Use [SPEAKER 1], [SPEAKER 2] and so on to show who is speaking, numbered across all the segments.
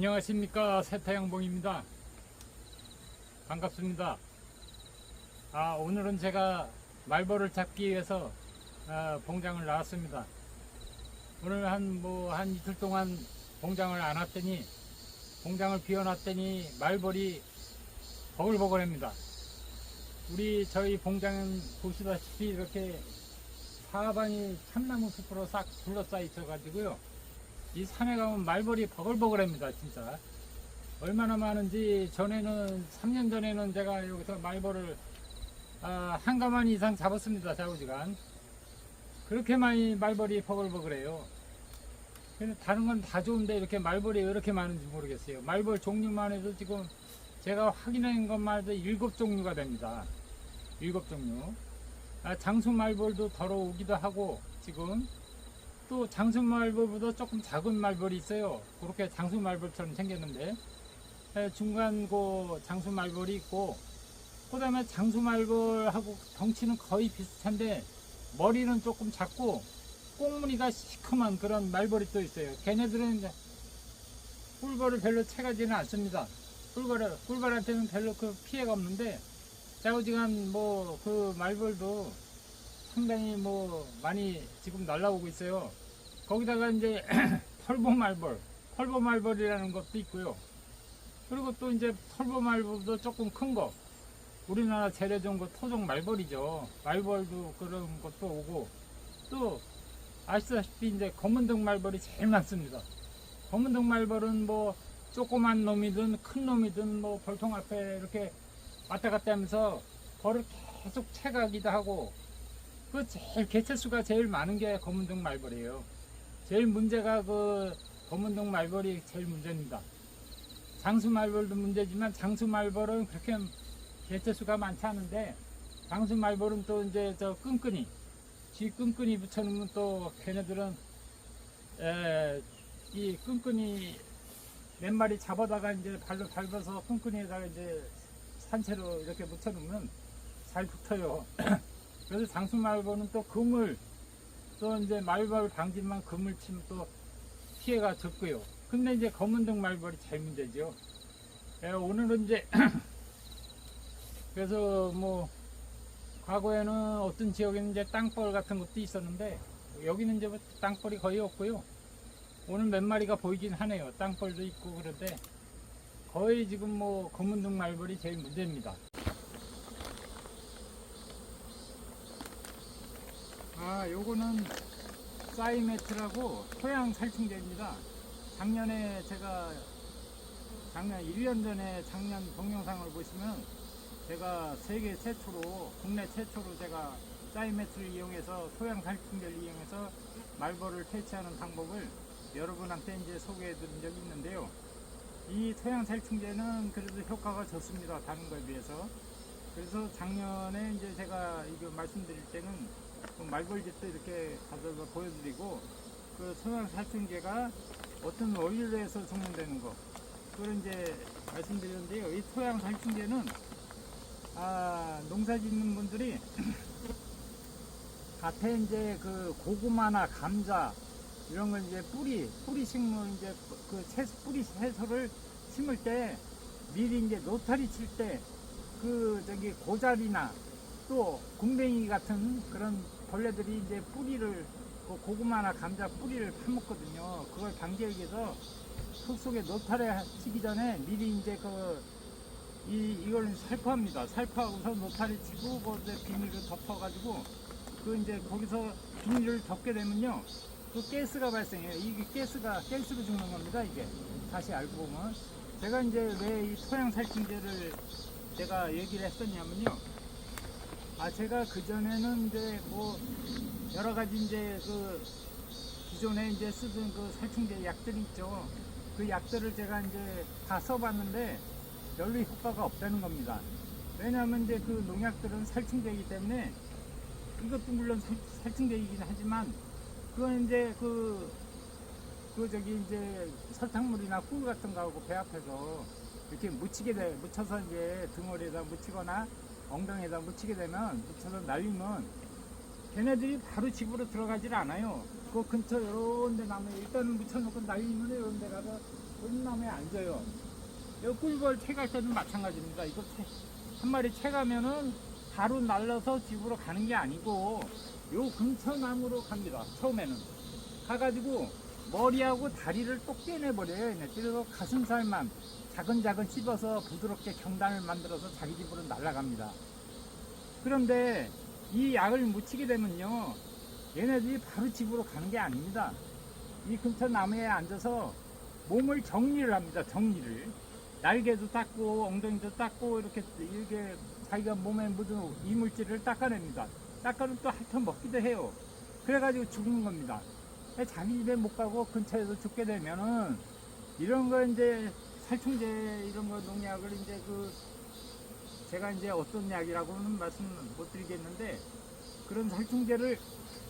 [SPEAKER 1] 안녕하십니까. 세타양봉입니다. 반갑습니다. 아 오늘은 제가 말벌을 잡기 위해서 아, 봉장을 나왔습니다. 오늘 한뭐 한 이틀 동안 봉장을 안 왔더니 봉장을 비워놨더니 말벌이 버글버글합니다. 우리 저희 봉장은 보시다시피 이렇게 사방이 참나무 숲으로 싹 둘러싸여 있어 가지고요 이 산에 가면 말벌이 버글버글합니다 진짜. 얼마나 많은지 전에는 3년 전에는 제가 여기서 말벌을 아, 한 가만 이상 잡았습니다 좌우지간. 그렇게 많이 말벌이 버글버글해요. 다른 건 다 좋은데 이렇게 말벌이 왜 이렇게 많은지 모르겠어요. 말벌 종류만 해도 지금 제가 확인한 것만 해도 일곱 종류가 됩니다. 일곱 종류. 아, 장수 말벌도 더러우기도 하고 지금 또 장수 말벌보다 조금 작은 말벌이 있어요. 그렇게 장수 말벌처럼 생겼는데 에, 중간 그 장수 말벌이 있고 그 다음에 장수 말벌하고 덩치는 거의 비슷한데 머리는 조금 작고 꽁무니가 시커먼 그런 말벌이 또 있어요. 걔네들은 꿀벌을 별로 채가지는 않습니다. 꿀벌 꿀벌한테는 별로 그 피해가 없는데 자우지간 뭐 그 말벌도 상당히 뭐 많이 지금 날라오고 있어요. 거기다가 이제 털보 말벌, 털보 말벌이라는 것도 있고요. 그리고 또 이제 털보 말벌도 조금 큰 거. 우리나라 재래 좋은 거 토종 말벌이죠. 말벌도 그런 것도 오고 또 아시다시피 이제 검은등 말벌이 제일 많습니다. 검은등 말벌은 뭐 조그만 놈이든 큰 놈이든 뭐 벌통 앞에 이렇게 왔다 갔다 하면서 벌을 계속 채가기도 하고 그 제일 개체수가 제일 많은 게 검은등 말벌이에요. 제일 문제가 그 검은등 말벌이 제일 문제입니다. 장수 말벌도 문제지만 장수 말벌은 그렇게 개체수가 많지 않은데 장수 말벌은 또 이제 저 끈끈이 뒤 끈끈이 붙여놓으면 또 걔네들은 에, 이 끈끈이 몇 마리 잡아다가 이제 발로 밟아서 끈끈이에다가 이제 산채로 이렇게 묻혀놓으면 잘 붙어요. 그래서 장수 말벌은 또 그물 또 이제 말벌 방지만 그물 치면 또 피해가 적고요. 근데 이제 검은등 말벌이 제일 문제죠. 예, 오늘은 이제 그래서 뭐 과거에는 어떤 지역에는 이제 땅벌 같은 것도 있었는데 여기는 이제 뭐 땅벌이 거의 없고요. 오늘 몇 마리가 보이긴 하네요. 땅벌도 있고 그런데 거의 지금 뭐 검은등 말벌이 제일 문제입니다. 아, 요거는 사이매트라고 토양 살충제입니다. 작년에 제가 작년 1년 전에 작년 동영상을 보시면 제가 세계 최초로 국내 최초로 제가 사이매트를 이용해서 토양 살충제를 이용해서 말벌을 퇴치하는 방법을 여러분한테 이제 소개해 드린 적이 있는데요. 이 토양 살충제는 그래도 효과가 좋습니다. 다른 거에 비해서. 그래서 작년에 이제 제가 이거 말씀드릴 때는 그 말벌집도 이렇게 가져서 보여드리고 그 토양 살충제가 어떤 원리로 해서 적용되는 거 그걸 이제 말씀드렸는데요. 이 토양 살충제는 아, 농사 짓는 분들이 밭에 이제 그 고구마나 감자 이런 걸 이제 뿌리 뿌리 식물 이제 그 채소 뿌리 채소를 심을 때 미리 이제 노타리 칠 때 그 저기 고자리나 또 군뱅이 같은 그런 벌레들이 이제 뿌리를 그 고구마나 감자 뿌리를 파먹거든요. 그걸 방지하기 위해서 흙 속에 노타리 치기 전에 미리 이제 그 이, 이걸 살포합니다. 살포하고서 노타리 치고, 거기에 비닐을 덮어가지고, 그 이제 거기서 비닐을 덮게 되면요. 그 가스가 발생해요. 이게 가스가, 가스로 죽는 겁니다. 이게. 다시 알고 보면. 제가 이제 왜 이 토양 살충제를 제가 얘기를 했었냐면요. 아, 제가 그 전에는 이제 뭐, 여러 가지 이제 그, 기존에 이제 쓰던 그 살충제 약들이 있죠. 그 약들을 제가 이제 다 써봤는데, 별로 효과가 없다는 겁니다. 왜냐하면 이제 그 농약들은 살충제이기 때문에 이것도 물론 살, 살충제이긴 하지만 그건 이제 그, 그 저기 이제 설탕물이나 꿀 같은 거하고 배 앞에서 이렇게 묻히게 돼, 묻혀서 이제 등어리에다 묻히거나 엉덩이에다 묻히게 되면 묻혀서 날리면 걔네들이 바로 집으로 들어가질 않아요. 그 근처 이런 데 나무에 일단은 묻혀놓고 날리면 이런 데 가서 은 나무에 앉아요. 이 꿀벌 채갈 때는 마찬가지입니다. 이거 채- 한 마리 채가면은 바로 날라서 집으로 가는 게 아니고 요 근처 나무로 갑니다. 처음에는 가가지고 머리하고 다리를 똑 떼내버려요. 그래서 가슴살만 자근자근 씹어서 부드럽게 경단을 만들어서 자기 집으로 날아갑니다. 그런데 이 약을 묻히게 되면요. 얘네들이 바로 집으로 가는 게 아닙니다. 이 근처 나무에 앉아서 몸을 정리를 합니다. 정리를. 날개도 닦고 엉덩이도 닦고 이렇게 이렇게 자기가 몸에 묻은 이물질을 닦아냅니다. 닦아는 또 핥아 먹기도 해요. 그래가지고 죽는 겁니다. 자기 집에 못 가고 근처에서 죽게 되면은 이런 거 이제 살충제 이런 거 농약을 이제 그 제가 이제 어떤 약이라고는 말씀 못 드리겠는데 그런 살충제를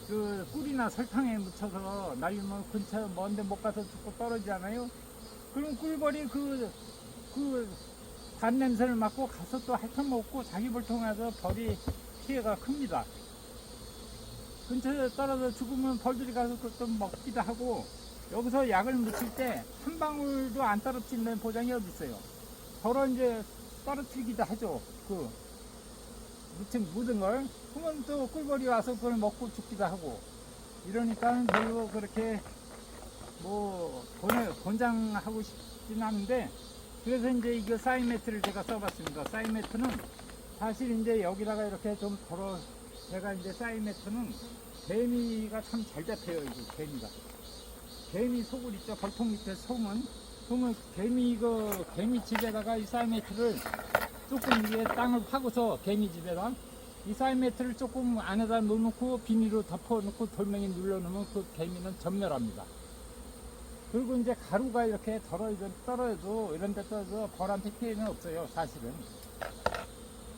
[SPEAKER 1] 그 꿀이나 설탕에 묻혀서 날리면 근처 먼데 못 가서 죽고 떨어지잖아요. 그럼 꿀벌이 그, 그, 단 냄새를 맡고 가서 또 핥아먹고 자기 볼통해서 벌이 피해가 큽니다. 근처에 떨어져 죽으면 벌들이 가서 또 먹기도 하고 여기서 약을 묻힐 때 한 방울도 안 떨어진다는 보장이 어디 있어요. 더러 이제 떨어뜨리기도 하죠. 그 묻힌 묻은 걸. 그러면 또 꿀벌이 와서 그걸 먹고 죽기도 하고 이러니까 별로 그렇게 뭐 권- 권장하고 싶진 않은데 그래서 이제 이거 사이매트를 제가 써봤습니다. 사이매트는 사실 이제 여기다가 이렇게 좀 덜어 제가 이제 사이매트는 개미가 참 잘 잡혀요. 이게 개미가 개미 속을 있죠. 벌통 밑에 송은 그러면 개미 이거 개미 집에다가 이 사이매트를 조금 위에 땅을 파고서 개미 집에다 이 사이매트를 조금 안에다 넣어놓고 비닐로 덮어놓고 돌멩이 눌러놓으면 그 개미는 전멸합니다. 그리고 이제 가루가 이렇게 떨어져, 떨어져도 이런 데 떨어져 벌한테 피해는 없어요, 사실은.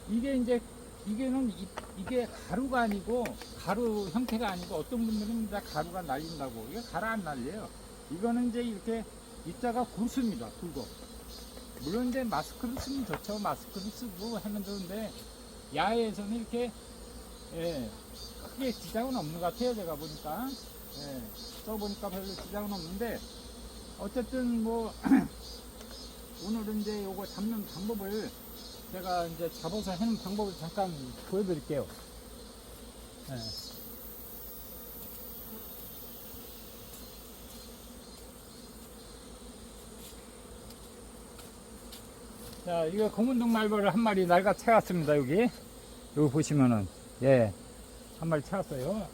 [SPEAKER 1] 이게 이제, 이게는, 이, 이게 가루가 아니고, 가루 형태가 아니고, 어떤 분들은 이제 가루가 날린다고. 이게 가루 안 날려요. 이거는 이제 이렇게 입자가 굵습니다, 굵어. 물론 이제 마스크를 쓰면 좋죠. 마스크를 쓰고 하면 좋은데, 야외에서는 이렇게, 예, 크게 지장은 없는 것 같아요, 제가 보니까. 예, 써보니까 별로 지장은 없는데, 어쨌든 뭐, 오늘은 이제 요거 잡는 방법을 제가 이제 잡아서 하는 방법을 잠깐 보여드릴게요. 예. 자, 이거 검은둥 말벌을 한 마리 날가 채웠습니다, 여기. 여기 보시면은, 예, 한 마리 채웠어요.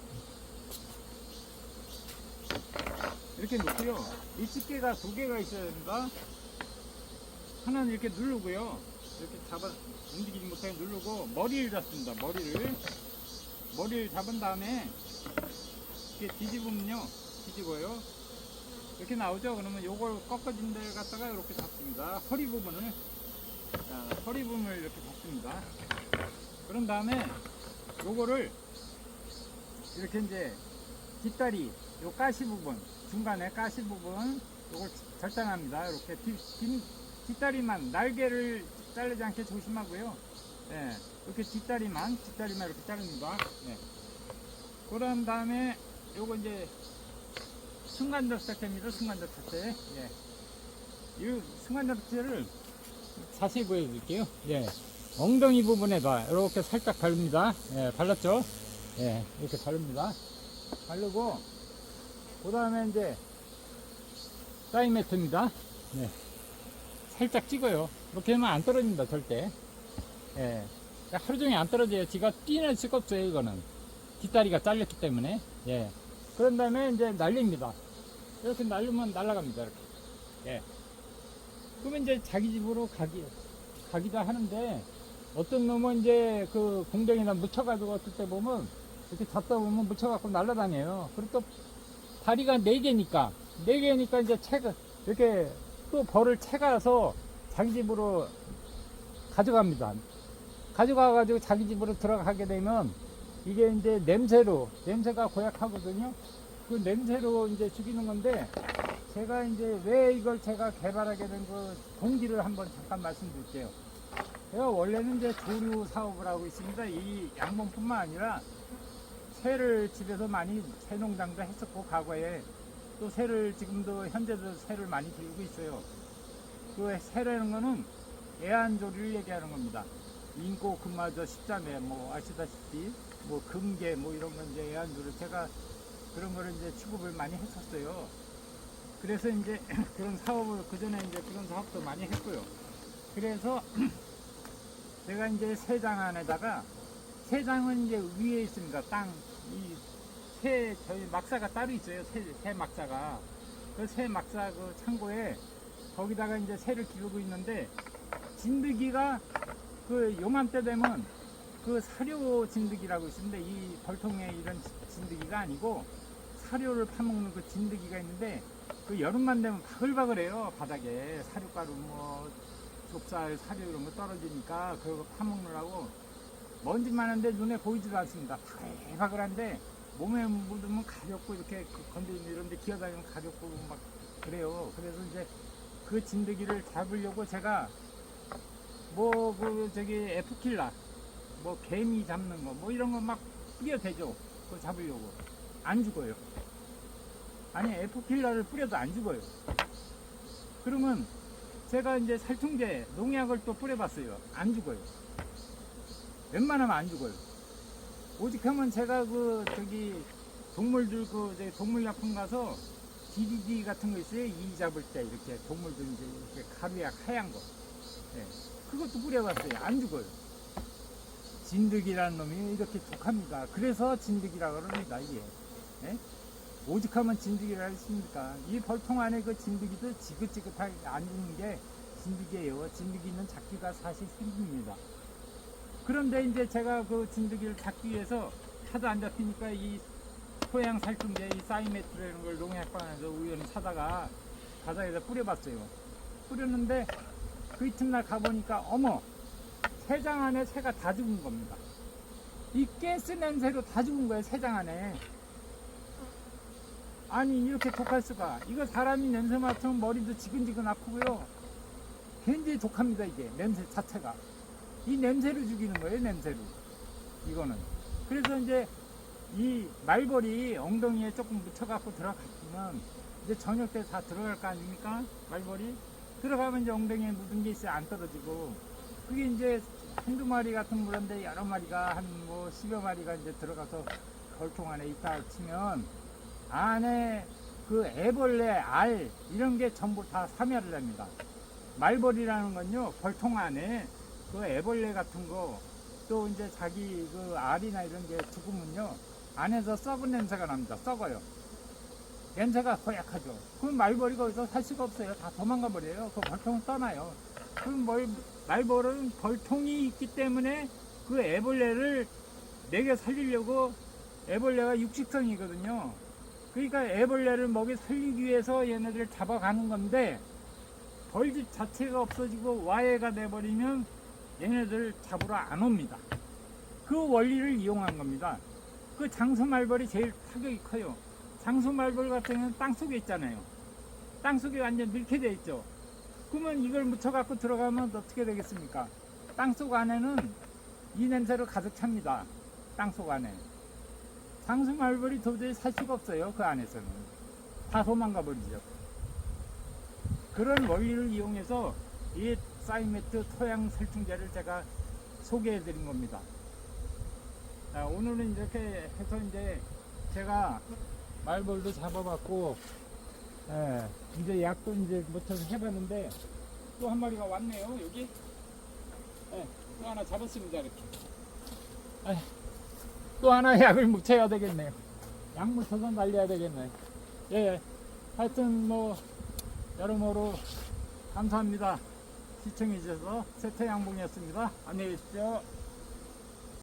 [SPEAKER 1] 이렇게 놓고요. 이 집게가 두 개가 있어야 됩니다. 하나는 이렇게 누르고요. 이렇게 잡아, 움직이지 못하게 누르고, 머리를 잡습니다, 머리를. 머리를 잡은 다음에, 이렇게 뒤집으면요. 뒤집어요. 이렇게 나오죠? 그러면 요걸 꺾어진 데 갖다가 이렇게 잡습니다. 허리 부분을. 자, 허리 부분을 이렇게 잡습니다. 그런 다음에 요거를 이렇게 이제 뒷다리, 요 가시 부분, 중간에 가시 부분, 요걸 절단합니다. 이렇게 뒷, 뒷, 뒷다리만, 날개를 자르지 않게 조심하고요. 예, 이렇게 뒷다리만, 뒷다리만 이렇게 자릅니다. 예. 그런 다음에 요거 이제. 순간적 자체. 예. 이 순간적 자체를 자세히 보여드릴게요. 예. 엉덩이 부분에다 이렇게 살짝 바릅니다. 예, 발랐죠? 예, 이렇게 바릅니다. 바르고, 그 다음에 이제, 사이매트입니다. 예. 살짝 찍어요. 이렇게 하면 안 떨어집니다, 절대. 예. 하루 종일 안 떨어져요. 지가 뛰낼 수가 없어요, 이거는. 뒷다리가 잘렸기 때문에. 예. 그런 다음에 이제 날립니다. 이렇게 날리면 날아갑니다, 이렇게. 예. 그러면 이제 자기 집으로 가기, 가기도 하는데, 어떤 놈은 이제 그 공병이나 묻혀가지고 어떨 때 보면, 이렇게 잡다 보면 묻혀갖고 날아다녀요. 그리고 또 다리가 네 개니까, 네 개니까 이제 채가, 이렇게 또 벌을 채가서 자기 집으로 가져갑니다. 가져가가지고 자기 집으로 들어가게 되면, 이게 이제 냄새로, 냄새가 고약하거든요. 그 냄새로 이제 죽이는 건데, 제가 이제 왜 이걸 제가 개발하게 된 그 동기를 한번 잠깐 말씀드릴게요. 제가 원래는 이제 조류 사업을 하고 있습니다. 이 양봉뿐만 아니라 새를 집에서 많이 새 농장도 했었고 과거에 또 새를 지금도 현재도 새를 많이 기르고 있어요. 그 새라는 거는 애완조리를 얘기하는 겁니다. 인고 금마저 십자매 뭐 아시다시피 뭐 금계 뭐 이런 건 이제 애완조리 제가 그런 거를 이제 취급을 많이 했었어요. 그래서 이제 그런 사업을 그 전에 이제 그런 사업도 많이 했고요. 그래서 제가 이제 새장 안에다가 새장은 이제 위에 있습니다. 땅, 이 새, 저희 막사가 따로 있어요. 새, 새 막사가. 그 새 막사 그 창고에 거기다가 이제 새를 기르고 있는데 진드기가 그 요맘때 되면 그 사료 진드기라고 있습니다. 이 벌통에 이런 지- 진드기가 아니고 사료를 파먹는 그 진드기가 있는데 그 여름만 되면 바글바글해요. 바닥에 사료가루 뭐 좁쌀 사료 이런 거 떨어지니까 그거 파먹느라고 먼지 많은데 눈에 보이지도 않습니다. 바글바글한데 몸에 묻으면 가렵고 이렇게 그 건드리는 이런데 기어다니면 가렵고 막 그래요. 그래서 이제 그 진드기를 잡으려고 제가 뭐 그 저기 에프킬라 뭐 개미 잡는 거 뭐 이런 거 막 뿌려대죠. 그거 잡으려고 안 죽어요. 아니 에프킬라를 뿌려도 안 죽어요. 그러면 제가 이제 살충제 농약을 또 뿌려봤어요. 안 죽어요. 웬만하면 안 죽어요. 오직 하면 제가 그 저기 동물들 그 저기 동물약품 가서 DDD 같은 거 있어요. 이 잡을 때 이렇게 동물들 이제 이렇게 가루약 하얀 거. 예. 그것도 뿌려봤어요. 안 죽어요. 진드기라는 놈이 이렇게 독합니다. 그래서 진드기라고 그럽니다. 이게. 예? 오직하면 진드기라 했습니까? 이 벌통 안에 그 진드기도 지긋지긋하게 안 죽는 게 진드기예요. 진드기는 잡기가 사실 힘듭니다. 그런데 이제 제가 그 진드기를 잡기 위해서 하도 안 잡히니까 이 토양 살충제 이 사이메트라는 걸 농약방에서 우연히 사다가 바닥에다 뿌려봤어요. 뿌렸는데 그 이튿날 가보니까 어머 새장 안에 새가 다 죽은 겁니다. 이 가스 냄새로 다 죽은 거예요 새장 안에. 아니 이렇게 독할 수가 이거 사람이 냄새 맡으면 머리도 지근지근 아프고요 굉장히 독합니다 이게 냄새 자체가 이 냄새로 죽이는 거예요 냄새로 이거는. 그래서 이제 이 말벌이 엉덩이에 조금 묻혀갖고 들어갔으면 이제 저녁 때 다 들어갈 거 아닙니까? 말벌이? 들어가면 이제 엉덩이에 묻은 게 있어야 안 떨어지고. 그게 이제 한두 마리 같은 물인데 여러 마리가 한뭐 10여 마리가 이제 들어가서 걸통 안에 있다 치면 안에 그 애벌레, 알 이런 게 전부 다 사멸을 합니다. 말벌이라는 건요 벌통 안에 그 애벌레 같은 거 또 이제 자기 그 알이나 이런 게 죽으면요 안에서 썩은 냄새가 납니다. 썩어요. 냄새가 허약하죠. 그럼 말벌이 거기서 살 수가 없어요. 다 도망가 버려요. 그 벌통은 떠나요. 그럼 뭘, 말벌은 벌통이 있기 때문에 그 애벌레를 먹여 살리려고 애벌레가 육식성이거든요. 그러니까 애벌레를 먹여 살리기 위해서 얘네들을 잡아가는 건데 벌집 자체가 없어지고 와해가 돼버리면 얘네들 잡으러 안 옵니다. 그 원리를 이용한 겁니다. 그 장수 말벌이 제일 타격이 커요. 장수 말벌 같은 경우는 땅 속에 있잖아요. 땅 속에 완전 밀게 돼 있죠. 그러면 이걸 묻혀갖고 들어가면 어떻게 되겠습니까? 땅 속 안에는 이 냄새로 가득 찹니다. 땅 속 안에. 장수 말벌이 도저히 살 수가 없어요. 그 안에서는. 다 도망가 버리죠. 그런 원리를 이용해서 이 사이메트 토양 살충제를 제가 소개해 드린 겁니다. 자, 오늘은 이렇게 해서 이제 제가 말벌도 잡아봤고, 예, 이제 약도 이제 못해서 해봤는데, 또 한 마리가 왔네요, 여기. 예, 또 하나 잡았습니다, 이렇게. 에이, 또 하나 약을 묻혀야 되겠네요. 약 묻혀서 날려야 되겠네. 예, 예. 하여튼 뭐, 여러모로 감사합니다. 시청해주셔서 세태 양봉이었습니다. 안녕히 계십시오.